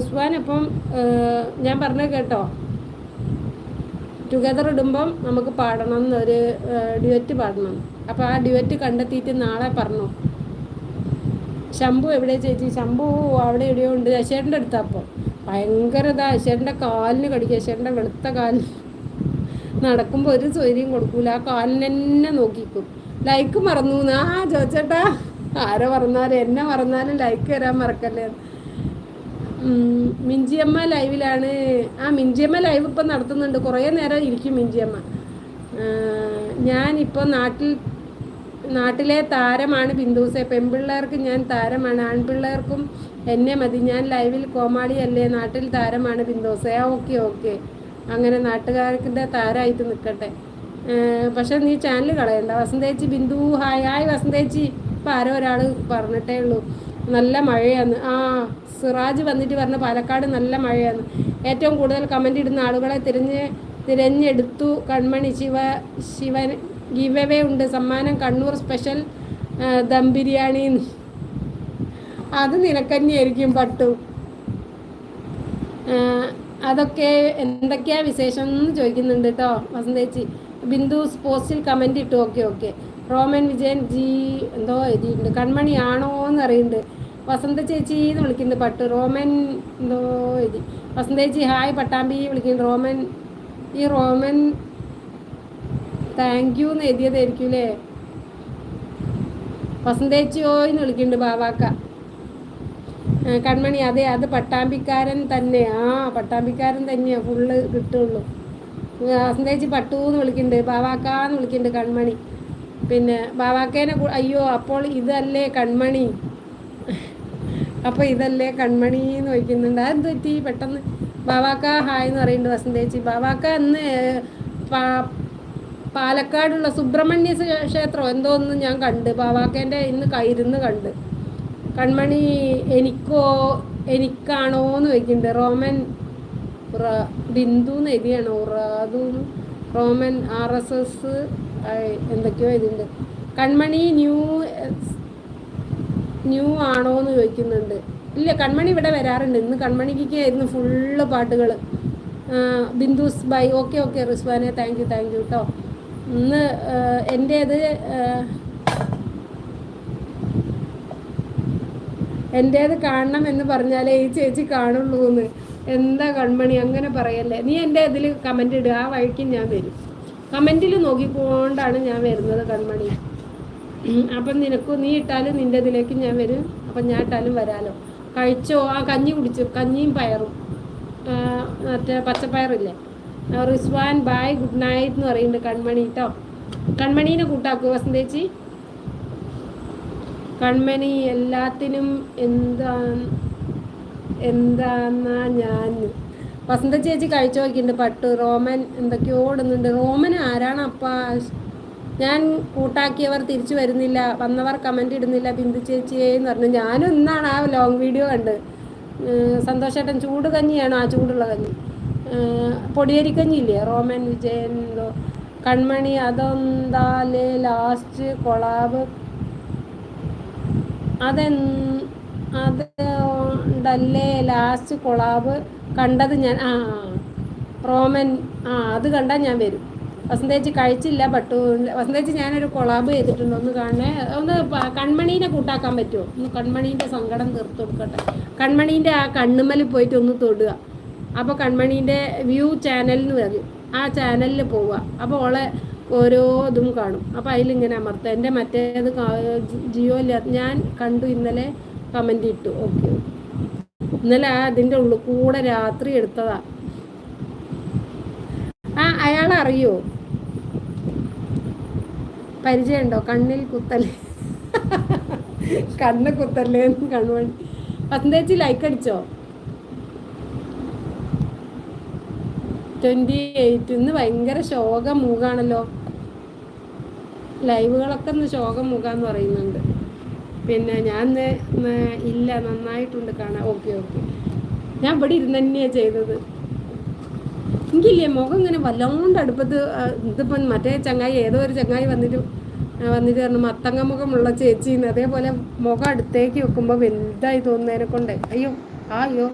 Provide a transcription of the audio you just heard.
റിസ്വാൻ അപ്പം ഞാൻ പറഞ്ഞു കേട്ടോ. ടുഗദർ ഇടുമ്പം നമുക്ക് പാടണം എന്നൊരു ഡ്യുവറ്റ് പാടണം. അപ്പോൾ ആ ഡ്യുവറ്റ് കണ്ടെത്തിയിട്ട് നാളെ പറഞ്ഞു. ശംഭു എവിടെ ചേച്ചി? ശംഭു അവിടെ എവിടെയോ ഉണ്ട്. അശേട്ടന്റെ അടുത്ത് അപ്പോൾ ഭയങ്കര ഇതാ. അശേട്ടന്റെ കാലിന് കടിക്കുക. അശേട്ടന്റെ വെളുത്ത കാലിന് നടക്കുമ്പോൾ ഒരു സ്വൈര്യം കൊടുക്കൂല. ആ കാലിന് തന്നെ നോക്കിക്കും. ലൈക്ക് മറന്നു. ആ ചോദിച്ചേട്ടാ ആരെ മറന്നാലും എന്നെ മറന്നാലും ലൈക്ക് തരാൻ മറക്കല്ലേ. മിഞ്ചിയമ്മ ലൈവിലാണ്. ആ മിഞ്ചിയമ്മ ലൈവ് ഇപ്പം നടത്തുന്നുണ്ട്. കുറേ നേരം ഇരിക്കും മിഞ്ചിയമ്മ ഞാനിപ്പോൾ നാട്ടിൽ നാട്ടിലെ താരമാണ് ബിന്ദുസെ. പെൺപിള്ളേർക്ക് ഞാൻ താരമാണ്. ആൺപിള്ളേർക്കും എന്നെ മതി. ഞാൻ ലൈവിൽ കോമാളിയല്ലേ. നാട്ടിൽ താരമാണ് ബിന്ദുസെ. ആ ഓക്കെ ഓക്കെ. അങ്ങനെ നാട്ടുകാർക്കിന്റെ താരമായിട്ട് നിൽക്കട്ടെ. പക്ഷെ നീ ചാനൽ കളയണ്ട. വസന്തേച്ചി ബിന്ദു ഹായ്. ഹായ് വസന്തേച്ചി. ഇപ്പം ആരോ ഒരാൾ പറഞ്ഞിട്ടേ ഉള്ളൂ. നല്ല മഴയാണ്. ആ സിറാജ് വന്നിട്ട് പറഞ്ഞ പാലക്കാട് നല്ല മഴയാണ്. ഏറ്റവും കൂടുതൽ കമന്റ് ഇടുന്ന ആളുകളെ തിരഞ്ഞ് തിരഞ്ഞെടുത്തു. കൺമണി ശിവ ശിവൻ ഗിവവേ ഉണ്ട്. സമ്മാനം കണ്ണൂർ സ്പെഷ്യൽ ദം ബിരിയാണി അത് നിനക്കന്നെയായിരിക്കും പട്ടു. അതൊക്കെ എന്തൊക്കെയാ വിശേഷം എന്ന് ചോദിക്കുന്നുണ്ട് കേട്ടോ വസന്തേച്ചി ബിന്ദു പോസ്റ്റിൽ കമന്റ് ഇട്ടു. Okay okay Roman Vijayan ji എന്തോ എഴുതിയിട്ടുണ്ട്. കൺമണി ആണോ എന്ന് അറിയുന്നുണ്ട്. വസന്ത ചേച്ചി എന്ന് വിളിക്കുന്നുണ്ട് പട്ട്. റോമൻ എന്തോ എഴുതി. വസന്ത ചേച്ചി ഹായ് പട്ടാമ്പി വിളിക്കുന്നുണ്ട്. റോമൻ ഈ റോമൻ താങ്ക് യു എന്ന് എഴുതിയതായിരിക്കും അല്ലേ? വസന്തേച്ചിയോ എന്ന് വിളിക്കുന്നുണ്ട് ബാവാക്ക. കൺമണി അതെ അത് പട്ടാമ്പിക്കാരൻ തന്നെ. ആ പട്ടാമ്പിക്കാരൻ തന്നെയാണ് ഫുള്ള് കിട്ടുള്ളൂ. വസന്തേച്ചി പട്ടു എന്ന് വിളിക്കുന്നുണ്ട്. ബാവാക്ക എന്ന് വിളിക്കുന്നുണ്ട് കൺമണി. പിന്നെ ബാവാക്കേനെ അയ്യോ അപ്പോൾ ഇതല്ലേ കൺമണി? അപ്പോൾ ഇതല്ലേ കൺമണി എന്ന് ചോദിക്കുന്നുണ്ട്. അത് പറ്റി പെട്ടെന്ന് ബാവാക്ക ഹായ് എന്ന് പറയുന്നുണ്ട് വസന്തേച്ചി ബാവാക്ക അന്ന് പാലക്കാടുള്ള സുബ്രഹ്മണ്യ ക്ഷേത്രം എന്തോ ഒന്ന് ഞാൻ കണ്ട്. ബാവാക്കേന്റെ ഇന്ന് കയ്യിരുന്ന് കണ്ട്. കൺമണി എനിക്കോ എനിക്കാണോ എന്ന് ചോദിക്കുന്നുണ്ട്. റോമൻ ബിന്ദു എന്ന് എഴുതിയാണോ. റോമൻ ആർ എസ് എസ് എന്തൊക്കെയോ ഇതുണ്ട്. കൺമണി ന്യൂ ന്യൂ ആണോ എന്ന് ചോദിക്കുന്നുണ്ട്. ഇല്ല കൺമണി ഇവിടെ വരാറുണ്ട്. ഇന്ന് കൺമണിക്ക് ആയിരുന്നു ഫുള്ള് പാട്ടുകൾ ബിന്ദുസ് ബൈ ഓക്കെ ഓക്കെ റിസ്വാനെ താങ്ക് യു താങ്ക് യു കേട്ടോ ഇന്ന് എന്റേത് എന്റേത് കാണണം എന്ന് പറഞ്ഞാലേ ഈ ചേച്ചി കാണുള്ളൂ എന്ന് എന്താ കൺമണി അങ്ങനെ പറയല്ലേ? നീ എന്റെ ഇതിൽ കമന്റ് ഇടുക ആ വഴിക്ക് ഞാൻ വരും. കമന്റിൽ നോക്കിക്കൊണ്ടാണ് ഞാൻ വരുന്നത് കൺമണി. അപ്പം നിനക്ക് നീ ഇട്ടാലും നിന്റെ ഇതിലേക്ക് ഞാൻ വരും. അപ്പം ഞാൻ ഇട്ടാലും വരാലോ. കഴിച്ചോ? ആ കഞ്ഞി കുടിച്ചു. കഞ്ഞിയും പയറും. മറ്റേ പച്ചപ്പയറില്ലേ? റിസ്വാൻ ബായ് ഗുഡ് നൈറ്റ് എന്ന് പറയുന്നുണ്ട് കൺമണി കേട്ടോ കൺമണീനെ കൂട്ടാക്കൂ വസന്തേച്ചി കൺമണി എല്ലാത്തിനും എന്താ എന്താന്നാ ഞാൻ വസന്ത ചേച്ചി കഴിച്ചു നോക്കിയിട്ടുണ്ട് പട്ട് റോമൻ എന്തൊക്കെയോ ഇടുന്നുണ്ട് റോമൻ ആരാണ് അപ്പ? ഞാൻ കൂട്ടാക്കിയവർ തിരിച്ചു വരുന്നില്ല. വന്നവർ കമന്റ് ഇടുന്നില്ല. ബിന്ദു ചേച്ചിയെ എന്ന് പറഞ്ഞു. ഞാനും ഇന്നാണ് ആ ലോങ് വീഡിയോ കണ്ട്. സന്തോഷേട്ടൻ ചൂട് കഞ്ഞിയാണോ? ആ ചൂടുള്ള കഞ്ഞി. പൊടിയരി പൊടിയരിക്കഞ്ഞി ഇല്ലേ റോമൻ വിജയൻ എന്തോ. കൺമണി അതെന്താലേ? Last collab. അതെ അത് ഉണ്ടല്ലേ ലാസ്റ്റ് കൊളാബ് കണ്ടത് ഞാൻ ആ റോമൻ ആ അത് കണ്ടാൽ ഞാൻ വരും. വസന്തേച്ചി കഴിച്ചില്ല ബട്ട് വസന്തേച്ചി ഞാനൊരു കൊളാബ് ചെയ്തിട്ടുണ്ട്. ഒന്ന് കാണണേ. ഒന്ന് കൺമണീനെ കൂട്ടാക്കാൻ പറ്റുമോ? ഒന്ന് കൺമണീന്റെ സങ്കടം തീർത്ത് കൊടുക്കട്ടെ. കൺമണീന്റെ ആ കണ്ണുമലിൽ പോയിട്ട് ഒന്ന് തൊടുക. അപ്പോൾ കൺമണീന്റെ വ്യൂ ചാനലിന് വരും. ആ ചാനലിൽ പോവുക. അപ്പോൾ ഓളെ ഓരോ ഇതും കാണും. അപ്പോൾ അതിലിങ്ങനെ അമർത്തുക എന്റെ മറ്റേത് കാ- ജിയോ ഇല്ല ഞാൻ കണ്ടു ഇന്നലെ കമന്റ് ഇട്ടു. ഓക്കെ ഓക്കെ ഇന്നലെ അതിന്റെ ഉള്ളിൽ കൂടെ രാത്രി എടുത്തതാ. ആ അയാൾ അറിയോ? പരിചയമുണ്ടോ? കണ്ണിൽ കുത്തല്ലേ കണ്ണ് കുത്തല്ലേ എന്ന് കണ്ണുമണി ലൈക്ക് അടിച്ചോ? ട്വന്റി എയ്റ്റ് ഇന്ന് ഭയങ്കര ശോക ലൈവുകളൊക്കെ ഇന്ന് ശോക പറയുന്നുണ്ട്. പിന്നെ ഞാൻ ഇല്ല നന്നായിട്ടുണ്ട് കാണാൻ. Okay okay. ഞാൻ ഇവിടെ ഇരുന്ന് തന്നെയാണ് ചെയ്തത്. എനിക്കില്ലേ മുഖം ഇങ്ങനെ വല്ലാണ്ട് അടുപ്പത്ത് ഇതിപ്പം മറ്റേ ചങ്ങായി ഏതോ ഒരു ചങ്ങായി വന്നിട്ട് വന്നിട്ട് പറഞ്ഞു മത്തങ്ങ മുഖമുള്ള ചേച്ചിന്ന്. അതേപോലെ മുഖം അടുത്തേക്ക് വെക്കുമ്പോൾ വലുതായി തോന്നുന്നതിനെ കൊണ്ട് അയ്യോ ആ അയ്യോ